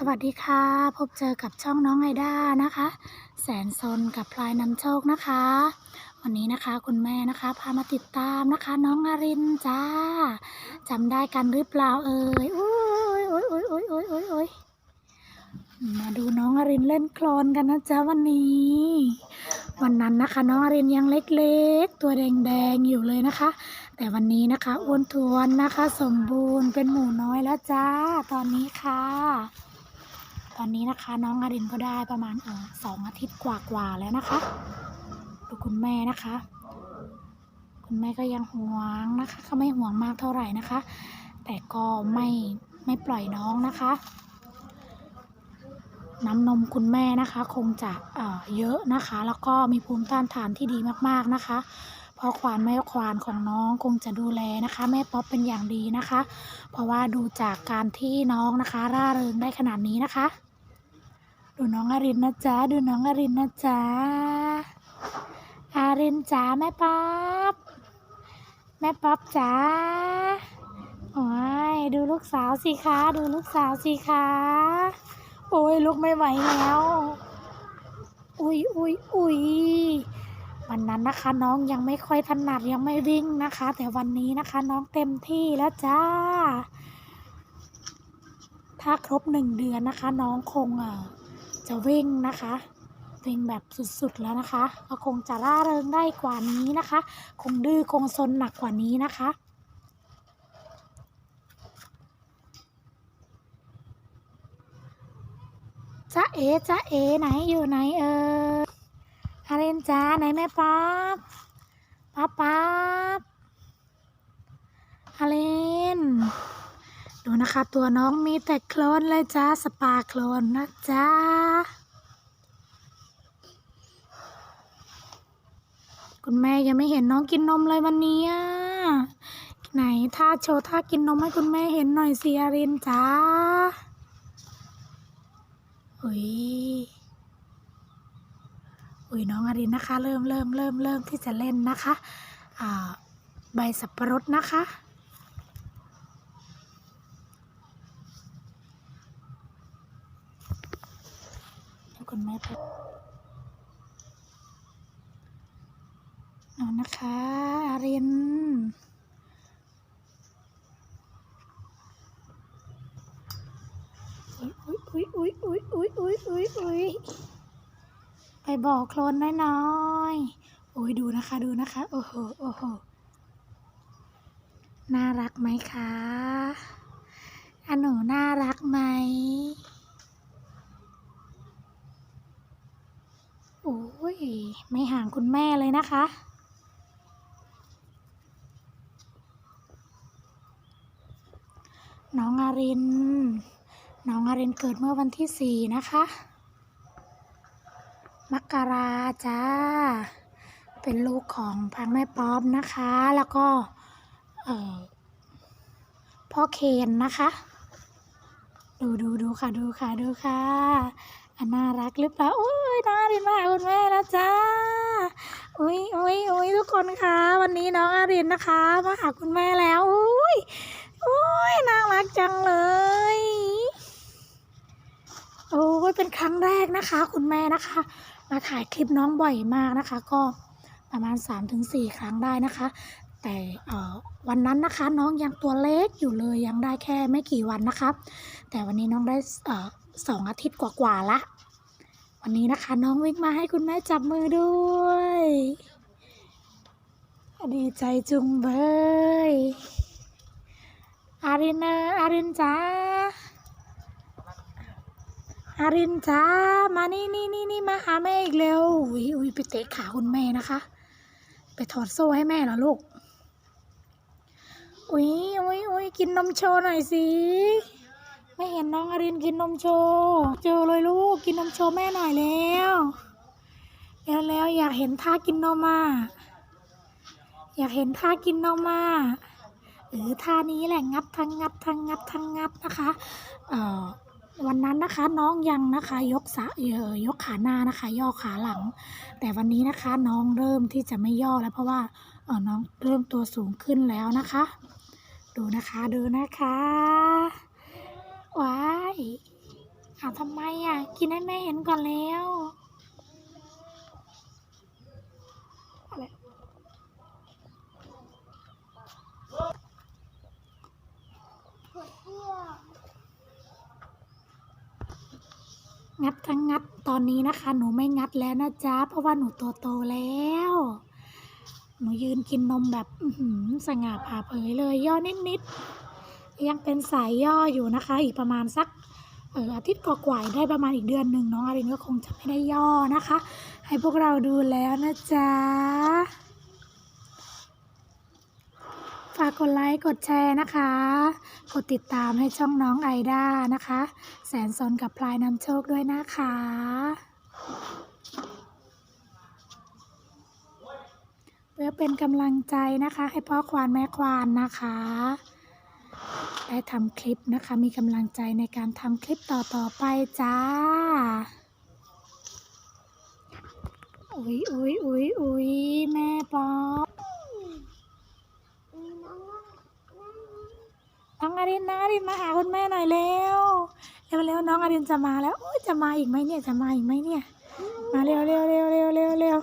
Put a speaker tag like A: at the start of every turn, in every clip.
A: สวัสดีค่ะ พบเจอกับช่องน้องไอด้านะคะ แสนซนกับพลายนำโชคนะคะ วันนี้นะคะคุณแม่นะคะพามาติดตามนะคะ น้องอารินจ้าจำได้กันหรือเปล่าเอ่ยอุ้ยอุ้ยอุ้ยอุ้ยอุ้ยอุ้ยอุ้ยมาดูน้องอารินเล่นโคลนกันนะจ๊ะวันนี้ วันนั้นนะคะ น้องอารินยังเล็กๆ ตัวแดงๆอยู่เลยนะคะ แต่วันนี้นะคะอ้วนทวนนะคะ สมบูรณ์เป็นหมูน้อยแล้วจ้าตอนนี้ค่ะ ตอนนี้นะคะน้องอารินก็ได้ประมาณเออสองอาทิตย์กว่าๆแล้วนะคะ ดูคุณแม่นะคะ คุณแม่ก็ยังห่วงนะคะก็ไม่ห่วงมากเท่าไหร่นะคะ แต่ก็ไม่ไม่ปล่อยน้องนะคะ น้ำนมคุณแม่นะคะ คงจะเอ่อเยอะนะคะ แล้วก็มีภูมิต้านทานที่ดีมากๆนะคะพราะควานแม่ควานของน้องคงจะดูแลนะคะ แม่ป๊อปเป็นอย่างดีนะคะ เพราะว่าดูจากการที่น้องนะคะ ร่าเริงได้ขนาดนี้นะคะ ดูน้องอารินนะจ๊ะดูน้องอารินนะจ๊ะอารินจ๋าแม่ป๊อปแม่ป๊อปจ๋าโอ้ยดูลูกสาวสิคะดูลูกสาวสิคะโอ้ยลุกไม่ไหวแล้วอุ้ยอุ้ยอุ้ยวันนั้นนะคะน้องยังไม่ค่อยถนัดยังไม่วิ่งนะคะ แต่วันนี้นะคะน้องเต็มที่แล้วจ้า ถ้าครบหนึ่งเดือนนะคะ น้องคงอ่อ จะวิ่งนะคะวิ่งแบบสุดๆแล้วนะคะ ก็คงจะร่าเริงได้กว่านี้นะคะ คงดื้อคงซนหนักกว่านี้นะคะจ้าเอจ้าเอไหนอยู่ไหนเอออาเรนจ้าไหนแม่ป๊อปป๊าป๊าบอาเรน ดูนะคะ ตัวน้องมีแต่โคลนเลยจ้า สปาโคลนนะจ้าคุณแม่ยังไม่เห็นน้องกินนมเลยวันนี้ไหนท่าโชว์ท่ากินนมให้คุณแม่เห็นหน่อยสิอารินจ้าอุ้ยอุ้ยน้องอรินนะคะ เริ่มเริ่มเริ่มเริ่มที่จะเล่นนะคะ อ่า ใบสับปะรดนะคะ คุณแม่ไปเอานะคะอารินอุ้ยอุ้ยอุ้ยอุ้ยอุ้ยอุ้ยอุ้ยไปบอกโคลนน้อยๆโอ้ยดูนะคะดูนะคะ โอ้โหโอ้โหน่ารักไหมคะอันหนูน่ารักไหม ไม่ห่างคุณแม่เลยนะคะ น้องอาริน น้องอารินเกิดเมื่อวันที่สี่นะคะ มกราจ้า เป็นลูกของพังแม่ป๊อปนะคะ แล้วก็เออพ่อเคนนะคะ ดูดูดูค่ะดูค่ะดูค่ะ อันน่ารักหรือเปล่าอ น่ารินมาหาคุณแม่แล้วจ้าอุ้ยอุ้ยอุ้ยทุกคนคะวันนี้น้องอารินนะคะ มาหาคุณแม่แล้วอุ้ยอุ้ยน่ารักจังเลยโอ้ยเป็นครั้งแรกนะคะ คุณแม่นะคะ มาถ่ายคลิปน้องบ่อยมากนะคะ ก็ประมาณ 3-4 ครั้งได้นะคะ แต่วันนั้นนะคะ น้องยังตัวเล็กอยู่เลยยังได้แค่ไม่กี่วันนะคะ แต่วันนี้น้องได้สองอาทิตย์กว่าๆละ วันนี้นะคะ น้องวิ่งมาให้คุณแม่จับมือด้วยดีใจจุงเบยอารินเนอร์อารินจ้าอารินจ้ามานี่นี่นี่นี่มาหาแม่อีกเร็วอุ้ยอุ้ยไปเตะขาคุณแม่นะคะ ไปถอดโซ่ให้แม่เหรอลูกอุ้ยอุ้ยอุ้ยกินนมโชว์หน่อยสิ ไม่เห็นน้องอารินกินนมโชว์เจอเลยลูกกินนมโชว์แม่หน่อยแล้ว แล้วแล้วอยากเห็นท่ากินนมอะอยากเห็นท่ากินนมอะเออท่านี้แหละงับทั้งงับทั้งงับทั้งงับนะคะเอ่อวันนั้นนะคะน้องยังนะคะ ยกสะเอ่อยกขาหน้านะคะ ย่อขาหลัง แต่วันนี้นะคะน้องเริ่มที่จะไม่ย่อแล้วเพราะว่าเออน้องเริ่มตัวสูงขึ้นแล้วนะคะ ดูนะคะดูนะคะ ว้ายอาทำไมอะ กินให้แม่เห็นก่อนแล้วอะไรงัดทั้งงัดตอนนี้นะคะ หนูไม่งัดแล้วนะจ๊ะ เพราะว่าหนูตัวโตแล้ว หนูยืนกินนมแบบอื้อหือสง่าผ่าเผยเลยย่อนิดๆ ยังเป็นสายย่ออยู่นะคะ อีกประมาณสักเอออาทิตย์กว่าๆได้ประมาณอีกเดือนหนึ่งน้องอารินก็คงจะไม่ได้ย่อนะคะ ให้พวกเราดูแล้วนะจ๊ะ ฝากกดไลค์กดแชร์นะคะ กดติดตามให้ช่องน้องไอด้านะคะ แสนสนกับพลายนำโชคด้วยนะคะเพื่อเป็นกำลังใจนะคะ ให้พ่อควานแม่ควานนะคะ ได้ทำคลิปนะคะ มีกำลังใจในการทำคลิปต่อๆไปจ้าอุ๊ยอุ๊ยอุ๊ยอุ๊ยแม่ป๊อปน้องอารินน้องอารินมาหาคุณแม่หน่อยเร็วเร็วเร็วน้องอารินจะมาแล้วโอ้ยจะมาอีกไหมเนี่ยจะมาอีกไหมเนี่ย มาเร็วเร็วเร็วเร็วเร็วเร็ว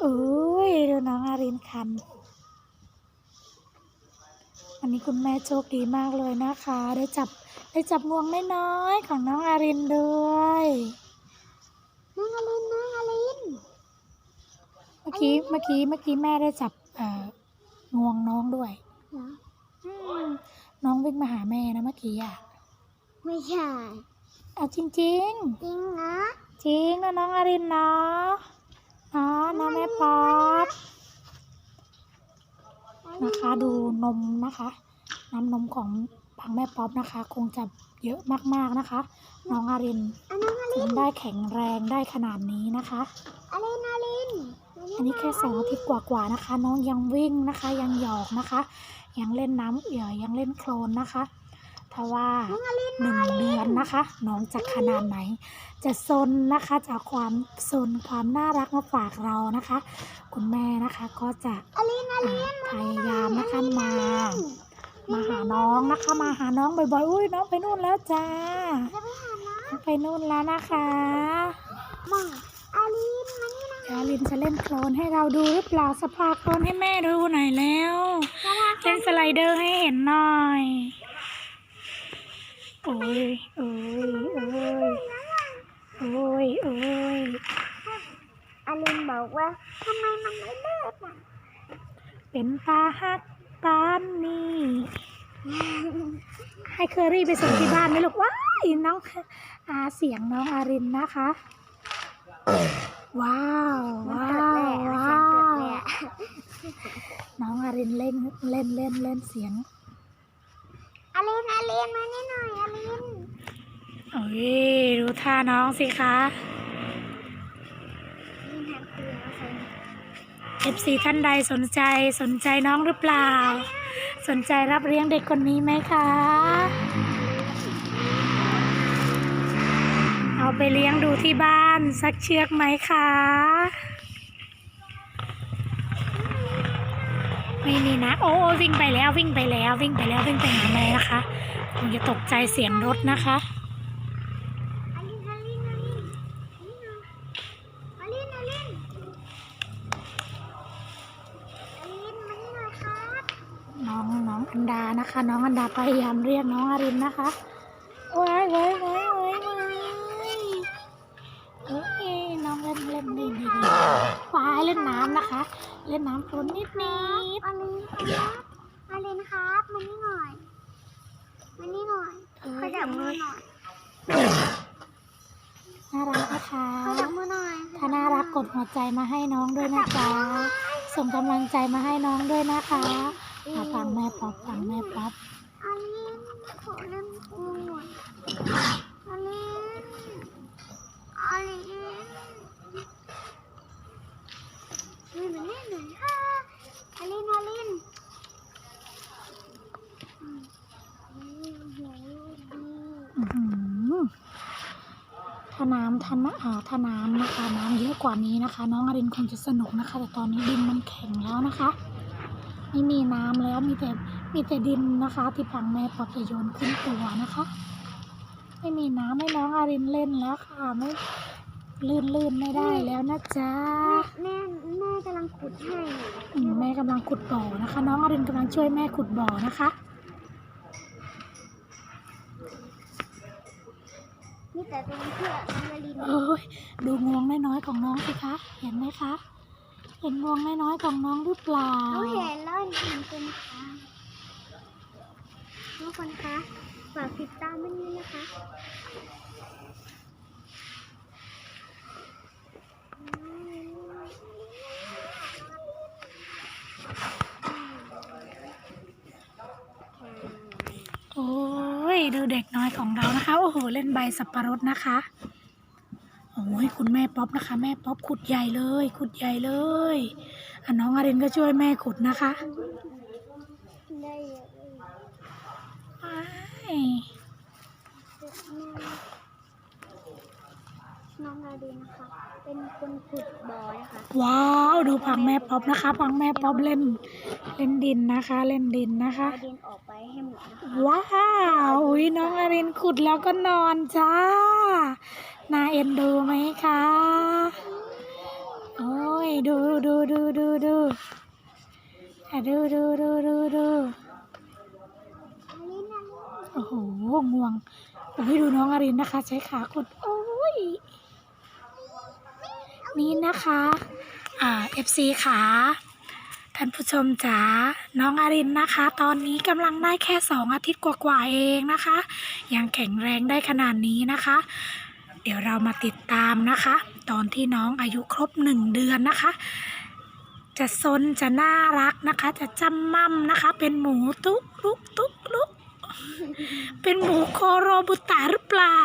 A: โอ้ยดูน้องอารินคัน วันนี้คุณแม่โชคดีมากเลยนะคะ ได้จับได้จับงวงน้อยๆของน้องอารินด้วย
B: น้องอลินน้องอลิน
A: เมื่อกี้เมื่อกี้เมื่อกี้แม่ได้จับเอ่องวงน้องด้วย
B: เหรอ
A: อืมน้องวิ่งมาหาแม่นะเมื่อกี้อะ
B: ไม่ใช่
A: เอาจริง
B: จริงนะ
A: ๆจริงนะน้องอารินเนาะเนาะน้องแม่ป๊อป นะคะ ดูนมนะคะ น้ำนมของปังแม่ป๊อปนะคะ คงจะเยอะมากๆนะคะ น้องอาริน
B: อันน้องอลิ
A: ถึ
B: น
A: งได้แข็งแรงได้ขนาดนี้นะคะ
B: อลินอลิน
A: อันนี้แค่สองอาทิตย์กว่าๆนะคะ น้องยังวิ่งนะคะ ยังหยอกนะคะ ยังเล่นน้ำเอี่ยวยังเล่นโคลนนะคะถ้าว่าหนึ่งเดือนนะคะ น้องจะขนาดไหน จะซนนะคะจากความซนความน่ารักมาฝากเรานะคะ คุณแม่นะคะก็จะ
B: อลินอลิน
A: อ่า พยายามนะคะมา มาหาน้องนะคะ มาหาน้องบ่อยๆ อุ้ยน้องไปนู่นแล้วจ้า
B: จะไปหาน้
A: น้องไปนู่นแล้วนะคะำ
B: มาอลินมานี่นะ
A: ดารินจะเล่นโคลนให้เราดูหรือเปล่าสภาโคลนให้แม่ดูหน่อยแล้วเล่นสไลเดอร์ให้เห็นหน่อยโอ้ยโอ้ยโอ้ยโอ้ยโอ้ย
B: อลินบอกว่าทำไมมันไม่เลิกอะ
A: เป็นตาฮักปานนี่ให้เคอรี่ไปส่งที่บ้านไหมลูกว้ายน้องอาเสียงน้องอารินนะคะ ว้าว
B: มัน
A: ว้า
B: เกิด
A: ว
B: แหละ
A: ว้า
B: มันเกิด
A: ว
B: แหละ
A: น้องอารินเล่นเล่นเล่นเล่นเสียง
B: อลินอลินมานี่หน่อยอลิน
A: โอ้ยดูท่าน้องสิคะ
B: นี่ทำคืออะไร
A: FC ท่านใดสนใจสนใจน้องหรือเปล่า สนใจรับเลี้ยงเด็กคนนี้ไหมคะ เอาไปเลี้ยงดูที่บ้านสักเชือกไหมคะไม่มีนะโอ้โอ้วิ่งไปแล้ววิ่งไปแล้ววิ่งไปแล้ววิ่งไปหาแม่นะคะคงจะตกใจเสียงรถนะคะ
B: อลินอลินอลินนี่หน่อยอลินอลินอลินมานี่หน่อยครับ
A: น้องน้องอั นะคะ น้องอันดาพยายามเรียกน้องอารินนะคะว้ายว้ายว้ายว้ายว้ายเอ้ยน้องเล่นเล่นดีดีดีว้ายเล่นน้ำนะคะ เล่นน้ำโคลนนิดนิด
B: อลินครับอลินครับมานี่หน่อยมานี่หน่อยขอยจับมือหน่อย
A: น่ารักนะคะ
B: ขอจับมือหน่อย
A: ถ้าน่ารักกดหัวใจมาให้น้องด้วยนะจ๊ะส่งกำลังใจมาให้น้องด้วยนะคะ มาฟังแม่ป๊อปฟังแม่ป๊อป
B: อลินขอเล่นกูหน่อยอลินอลินนี่มันนี่หน่อยค่ะอลินอลินอืมนี่หัวลูกดี
A: อื้อหือถ้าน้ำถ้าน้ำอ่าถ้าน้ำนะคะน้ำเยอะกว่านี้นะคะ น้องอรินคงจะสนุกนะคะ แต่ตอนนี้ดินมันแข็งแล้วนะคะ ไม่มีน้ำแล้วมีแต่มีแต่ดินนะคะ ที่พังแม่ป๊อปจะโยนขึ้นตัวนะคะ ไม่มีน้ำให้น้องอารินเล่นแล้วค่ะไม่ลื่นลื่นไม่ได้แล้วนะจ๊ะ
B: แม่แม่กำลังขุดให้
A: อืมแม่กำลังขุดบ่อนะคะ น้องอารินกำลังช่วยแม่ขุดบ่อนะคะ
B: นี่แต่เป็นเพื่อน้องนาริน
A: เอ้ยดูงวงน้อยๆของน้องสิคะเห็นไหมคะ เห็นงวงน้อยๆของน้องหรือเปล่า
B: เขาเห็นแล้วเห็นเป็นค่ะทุกคนคะฝากติดตามด้วยนะคะ
A: โอ้ยดูเด็กน้อยของเรานะคะ โอ้โห เล่นใบสับปะรดนะคะ โอ้ยคุณแม่ป๊อปนะคะ แม่ป๊อปขุดใหญ่เลย ขุดใหญ่เลยอะน้องอารินก็ช่วยแม่ขุดนะคะ
B: ได้เยอะเลย
A: ว้าย
B: น้องนารินนะคะเป็นคนขุดบ่อนะคะ
A: ว้าวดูพังแม่ป๊อปนะคะพังแม่ป๊อปเล่นเล่นดินนะคะ เล่นดินนะคะ
B: นารินออกไปให้หมดนะคะ
A: ว้าวอุ้ยน้องอารินขุดแล้วก็นอนจ้า น่าเอ็นดูไหมคะ โอ้ย ดูดูดูดูดูดูดูดูดูดูโอ้โหง่วงโอ้ยดูน้องอารินนะคะ ใช้ขาขุดโอ้ย นี่นะคะ อ่า FC ขาท่านผู้ชมจ๋า น้องอารินนะคะ ตอนนี้กำลังได้แค่สองอาทิตย์กว่าๆเองนะคะ ยังแข็งแรงได้ขนาดนี้นะคะ ดี๋ยวเรามาติดตามนะคะ ตอนที่น้องอายุครบหนึ่งเดือนนะคะ จะซนจะน่ารักนะคะ จะจำมั่มนะคะ เป็นหมูตุ๊กลุกตุ๊กลุกเป็นหมูโคโรบุตะหรือเปล่า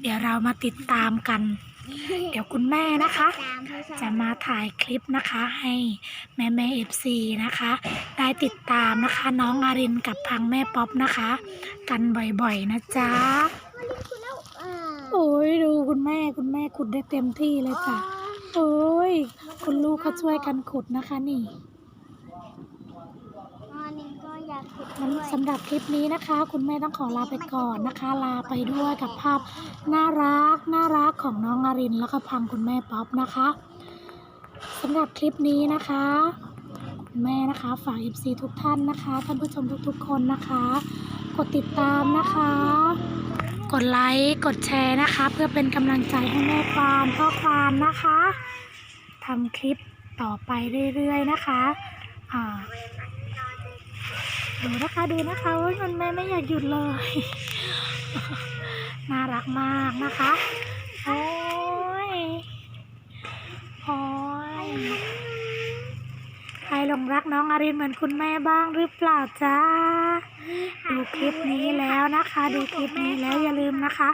A: เดี๋ยวเรามาติดตามกัน เดี๋ยวคุณแม่นะคะ จะมาถ่ายคลิปนะคะให้แม่แม่เอฟซีนะคะ ได้ติดตามนะคะ น้องอารินกับพังแม่ป๊อปนะคะ กันบ่อยๆนะจ๊ะ โอ้ยดูคุณแม่คุณแม่ขุดได้เต็มที่เลยจ้ะโอ้ยคุณลูกเขาช่วยกันขุดนะคะนี่
B: นารินก็อยากขุด
A: งั้น
B: ด้วย
A: สำหรับคลิปนี้นะคะ คุณแม่ต้องขอลาไปก่อนนะคะ ลาไปด้วยกับภาพน่ารักน่ารักของน้องอารินแล้วก็พังคุณแม่ป๊อปนะคะสำหรับคลิปนี้นะคะคุณแม่นะคะฝาก FC ทุกท่านนะคะท่านผู้ชมทุกๆคนนะคะ กดติดตามนะคะ กดไลค์ กดแชร์นะคะ เพื่อเป็นกำลังใจให้แม่ควานพ่อควานนะคะทำคลิปต่อไปเรื่อยๆนะคะดูนะคะดูนะคะว่ามันแม่ไม่อยากหยุดเลย น่ารักมากนะคะโอ้ยโอ้ย ครหลงรักน้องอารินเหมือนคุณแม่บ้างหรือเปล่าจ้า ดูคลิปนี้แล้วนะคะ ดูคลิปนี้แล้วอย่าลืมนะคะ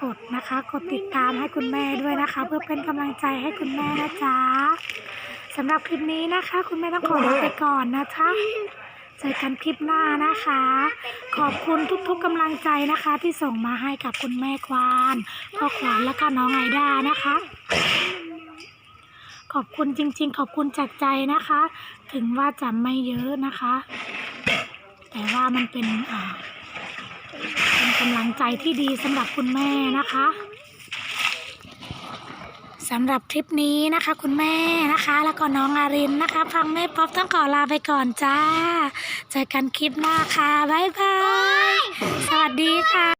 A: กดนะคะ กดติดตามให้คุณแม่ด้วยนะคะ เพื่อเป็นกำลังใจให้คุณแม่นะจ๊ะสำหรับคลิปนี้นะคะ คุณแม่ต้องขอลาไปก่อนนะคะเจอกันคลิปหน้านะคะ ขอบคุณทุกๆกำลังใจนะคะ ที่ส่งมาให้กับคุณแม่ควานพ่อขวานและก็น้องไอด้านะคะ ขอบคุณจริง ๆ ขอบคุณจากใจนะคะ ถึงว่าจะไม่เยอะนะคะ แต่ว่ามันเป็นอ่าเป็นกำลังใจที่ดีสำหรับคุณแม่นะคะสำหรับคลิปนี้นะคะ คุณแม่นะคะ แล้วก็น้องอารินนะคะ ฟังแม่ป๊อปต้องขอลาไปก่อนจ้า เจอกันคลิปหน้าค่ะ บ๊ายบาย สวัสดีค่ะ